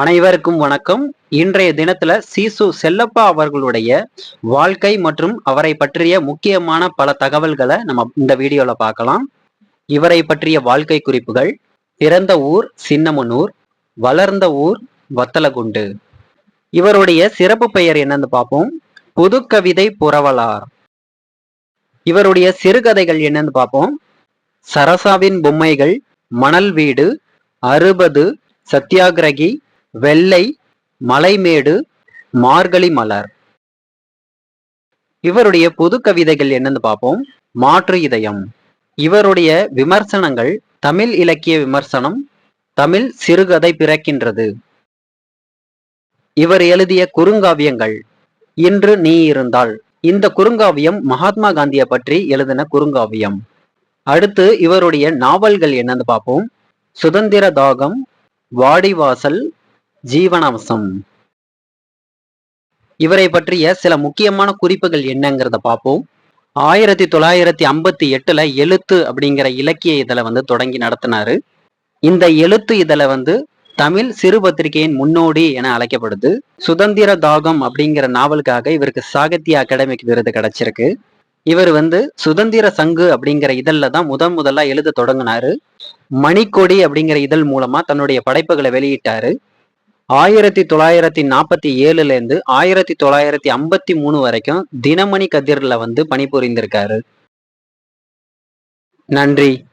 அனைவருக்கும் வணக்கம். இன்றைய தினத்துல சீசு செல்லப்பா அவர்களுடைய வாழ்க்கை மற்றும் அவரை பற்றிய முக்கியமான பல தகவல்களை நம்ம இந்த வீடியோல பார்க்கலாம். இவரை பற்றிய வாழ்க்கை குறிப்புகள் பிறந்த ஊர் சின்னமனூர் வளர்ந்த ஊர் வத்தலகுண்டு. இவருடைய சிறப்பு பெயர் என்னன்னு பார்ப்போம். புதுக்கவிதை புரவலார். இவருடைய சிறுகதைகள் என்னன்னு பார்ப்போம். சரசாவின் பொம்மைகள் மணல் வீடு அறுபது சத்தியாகிரகி வெள்ளை மலைமேடு மார்கழி மலர். இவருடைய புது கவிதைகள் என்னன்னு பார்ப்போம். மாற்று இதயம். இவருடைய விமர்சனங்கள் தமிழ் இலக்கிய விமர்சனம் தமிழ் சிறுகதை பிறக்கின்றது. இவர் எழுதிய குறுங்காவியங்கள் இன்று நீ இருந்தால். இந்த குறுங்காவியம் மகாத்மா காந்தியை பற்றி எழுதின குறுங்காவியம். அடுத்து இவருடைய நாவல்கள் என்னன்னு பார்ப்போம். சுதந்திர தாகம் வாடிவாசல் ஜீவனாம்சம். இவரை பற்றிய சில முக்கியமான குறிப்புகள் என்னங்கிறத பார்ப்போம். ஆயிரத்தி தொள்ளாயிரத்தி ஐம்பத்தி எட்டுல எழுத்து அப்படிங்கிற இலக்கிய இதழை வந்து தொடங்கி நடத்தினாரு. இந்த எழுத்து இதழை வந்து தமிழ் சிறு பத்திரிகையின் முன்னோடி என அழைக்கப்படுது. சுதந்திர தாகம் அப்படிங்கிற நாவலுக்காக இவருக்கு சாகித்ய அகாடமிக் விருது கிடைச்சிருக்கு. இவர் வந்து சுதந்திர சங்கு அப்படிங்கிற இதழில் தான் முதன் முதலா எழுத தொடங்கினாரு. மணிக்கொடி அப்படிங்கிற இதழ் மூலமா தன்னுடைய படைப்புகளை வெளியிட்டாரு. ஆயிரத்தி தொள்ளாயிரத்தி நாற்பத்தி ஏழுல இருந்து ஆயிரத்தி தொள்ளாயிரத்தி ஐம்பத்தி மூணு வரைக்கும் தினமணி கதிர்ல வந்து பணிபுரிந்திருக்காரு. நன்றி.